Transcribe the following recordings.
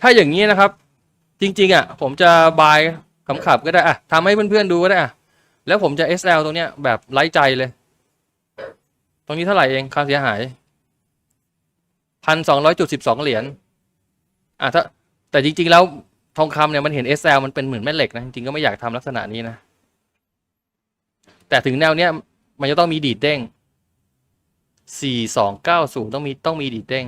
ถ้าอย่างนี้นะครับ จริง ๆ อะ ผมจะบายขำๆก็ได้อะทำให้เพื่อนๆดูก็ได้อะแล้วผมจะ SL ตรงเนี้ยแบบไร้ใจเลย ตรงนี้เท่าไหร่เองค่าเสียหายพันสองร้อยจุดสิบสองเหรียญอะถ้าแต่จริง ๆ แล้วทองคำเนี่ยมันเห็น SL มันเป็นเหมือนแม่เหล็กนะจริงๆก็ไม่อยากทำลักษณะนี้นะ แต่ถึงแนวเนี้ยมันจะต้องมีดีดเด้งสี่สองเก้าศูนย์ต้องมีต้องมีดีดเด้ง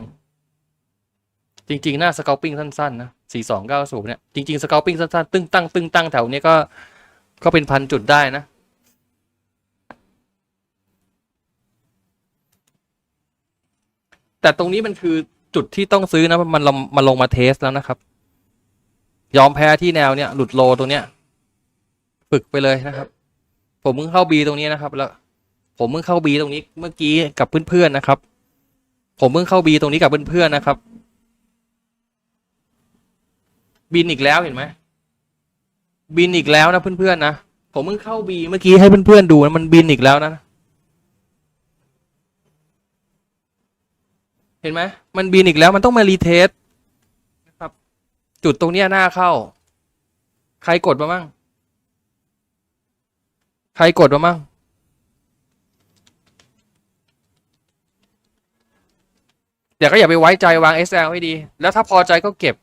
จริง ๆ หน้าสกอ p ปิ้งสั้น ๆ นะสี่สองเก้าศูนย์เนี่ย จริง ๆสกอ p ปิ้งสั้น ๆ ตึ้งตั้งตึ้งตั้งแถวเนี้ยก็ก็เป็นพันจุดได้นะ แต่ตรงนี้มันคือจุดที่ต้องซื้อนะ มันลงมันลงมาเทสแล้วนะครับ ยอมแพ้ที่แนวเนี้ยหลุดโลตรงเนี้ย ฝึกไปเลยนะครับ ผมเพิ่งเข้าบีตรงนี้นะครับ แล้ว ผมเพิ่งเข้าบีตรงนี้เมื่อกี้กับเพื่อนๆนะครับ ผมเพิ่งเข้าบีตรงนี้กับเพื่อนๆนะครับ บินอีกแล้วเห็นไหมบินอีกแล้วนะเพื่อนๆนะผมเพิ่งเข้าบีเมื่อกี้ให้เพื่อนๆดูนะมันบินอีกแล้วนะ เห็นไหมมันบินอีกแล้วมันต้องมารีเทสนะครับ จุดตรงนี้หน้าเข้า ใครกดมามั่งใครกดมามั่งเดี๋ยวก็อย่าไปไว้ใจวาง SL ให้ดี แล้วถ้าพอใจก็เก็บ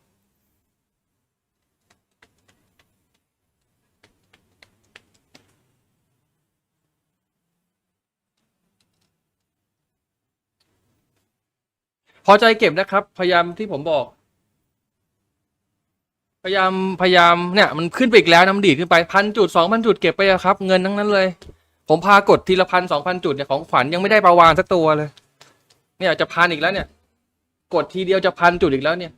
อใจเก็บนะครับ พยายามที่ผมบอก พยายามพยายามเนี่ย มันขึ้นไปอีกแล้วน้ำดีดขึ้นไปพันจุดสองพันจุดเก็บไปอะครับ เงินทั้งนั้นเลย ผมพากดทีละพันสองพันจุดเนี่ยของขวัญยังไม่ได้ประวานสักตัวเลย เนี่ยจะพันอีกแล้วเนี่ย กดทีเดียวจะพันจุดอีกแล้วเนี่ย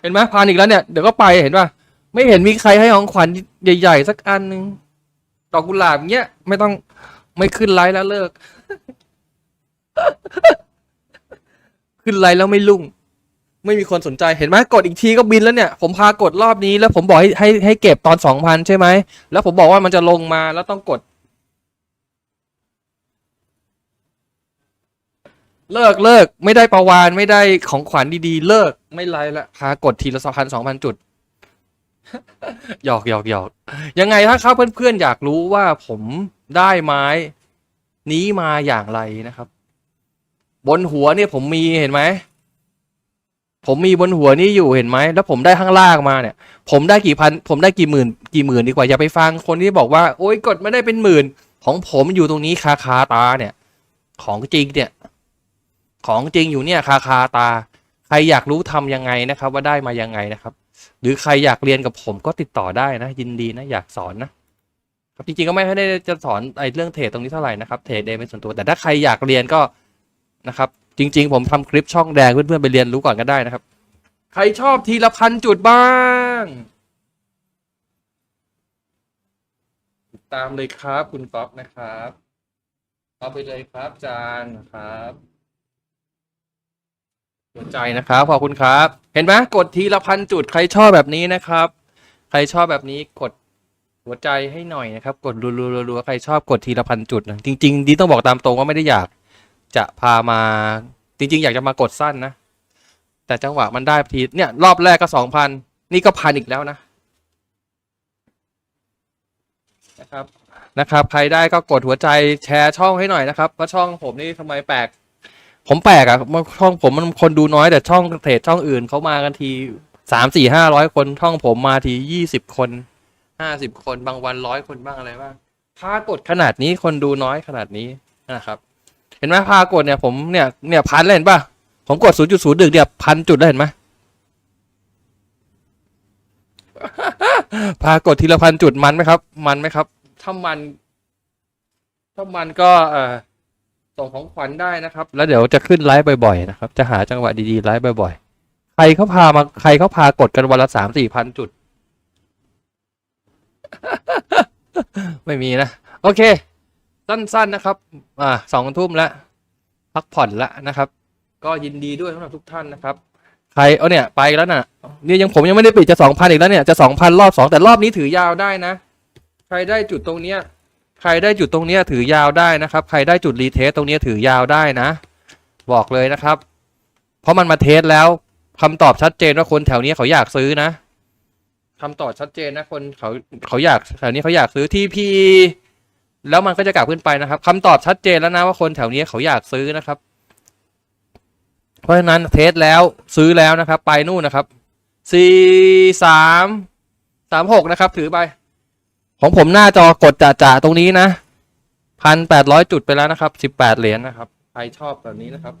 เห็นไหมพันอีกแล้วเนี่ยเดี๋ยวก็ไปเห็นป่ะไม่เห็นมีใครให้ของขวัญใหญ่ๆสักอันนึงดอกกุหลาบเงี้ยไม่ต้องไม่ขึ้นไลฟ์แล้วเลิก ขึ้นไลน์แล้วไม่ลุ่ง ไม่มีคนสนใจเห็นไหมกดอีกทีก็บินแล้วเนี่ย ผมพากดรอบนี้แล้วผมบอกให้ให้ให้เก็บตอนสองพันใช่ไหม แล้วผมบอกว่ามันจะลงมาแล้วต้องกด เลิกเลิกไม่ได้ประวานไม่ได้ของขวัญดีๆ เลิกไม่ไลน์ละพากดทีละสองพันสองพันจุดหยอกหยอกหยอกยังไงถ้าครับเพื่อนๆอยากรู้ว่าผมได้ไม้ นี้มาอย่างไรนะครับ บนหัวเนี่ยผมมีเห็นไหม ผมมีบนหัวนี่อยู่เห็นไหม แล้วผมได้ข้างล่างมาเนี่ย ผมได้กี่พัน ผมได้กี่หมื่น กี่หมื่นดีกว่า อย่าไปฟังคนที่บอกว่า โอ๊ยกดไม่ได้เป็นหมื่น ของผมอยู่ตรงนี้คาคาตาเนี่ย ของจริงเนี่ย ของจริงอยู่เนี่ยคาคาตา ใครอยากรู้ทำยังไงนะครับ ว่าได้มายังไงนะครับ หรือใครอยากเรียนกับผมก็ติดต่อได้นะ ยินดีนะ อยากสอนนะครับจริงๆก็ไม่ได้จะสอนไอ้เรื่องเทรดตรงนี้เท่าไหร่นะครับ เทรดเองเป็นส่วนตัว แต่ถ้าใครอยากเรียนก็ นะครับ จริง ๆ ผมทำคลิปช่องแดงเพื่อนๆไปเรียนรู้ก่อนก็ได้นะครับ ใครชอบทีละพันจุดบ้างติดตามเลยครับ คุณก๊อฟนะครับ เอาไปเลยครับจานครับหัวใจนะครับขอบคุณครับ เห็นไหมกดทีละพันจุดใครชอบแบบนี้นะครับ ใครชอบแบบนี้กดหัวใจให้หน่อยนะครับ กดรัวๆๆๆใครชอบกดทีละพันจุดนะจริงๆดีต้องบอกตามตรงว่าไม่ได้อยาก จะพามาจริง ๆ อยากจะมากดสั้นนะ แต่จังหวะมันได้ทีเนี่ยรอบแรกก็สองพันนี่ก็พันอีกแล้วนะนะครับนะครับ ใครได้ก็กดหัวใจแชร์ช่องให้หน่อยนะครับว่าช่องผมนี่ทำไมแปลก ผมแปลกอะ่ะช่องผมมันคนดูน้อยแต่ช่องเทรดช่องอื่นเขามากันทีสามสี่ห้าร้อยคนช่องผมมาทียี่สิบคนห้าสิบคนบางวันร้อยคนบ้างอะไรบ้างถ้ากดขนาดนี้คนดูน้อยขนาดนี้นะครับ เห็นไหมพากดเนี่ยผมเนี่ยเนี่ยพันเลยเห็นป่ะ ผมกดศูนย์จุดศูนย์ดึกเนี่ยพันจุดได้เห็นไหมพากดทีละพันจุดมันไหมครับ มันไหมครับ ถ้ามันถ้ามันก็เอ่อส่งของขวัญได้นะครับ แล้วเดี๋ยวจะขึ้นไลฟ์บ่อยๆนะครับ จะหาจังหวะดีๆไลฟ์บ่อยๆ ใครเขาพามาใครเขาพากดกันวันละสามสี่พันจุด ไม่มีนะ โอเค สั้นๆนะครับอ่าสองทุ่มแล้วพักผ่อนแล้วนะครับ ก็ยินดีด้วยสำหรับทุกท่านนะครับ ใครเอาเนี่ยไปแล้วน่ะเนี่ยยังผมยังไม่ได้ปิดจะสองพันอีกแล้วเนี่ยจะสองพันรอบสองแต่รอบนี้ถือยาวได้นะ ใครได้จุดตรงเนี้ยใครได้จุดตรงเนี้ยถือยาวได้นะครับ ใครได้จุดรีเทสตรงเนี้ยถือยาวได้นะ บอกเลยนะครับ เพราะมันมาเทสแล้วคำตอบชัดเจนว่าคนแถวนี้เขาอยากซื้อนะคำตอบชัดเจนนะคนเขาเขาอยากแถวนี้เขาอยากซื้อทีพี แล้วมันก็จะกลับขึ้นไปนะครับคำตอบชัดเจนแล้วนะว่าคนแถวนี้เขาอยากซื้อนะครับ เพราะฉะนั้นเทสแล้วซื้อแล้วนะครับ ไปนู่นนะครับสี่สามสามหกนะครับ ถือไป ของผมหน้าจอกดจ่าๆตรงนี้นะพันแปดร้อยจุดไปแล้วนะครับสิบแปดเหรียญนะครับใครชอบแบบนี้นะครับ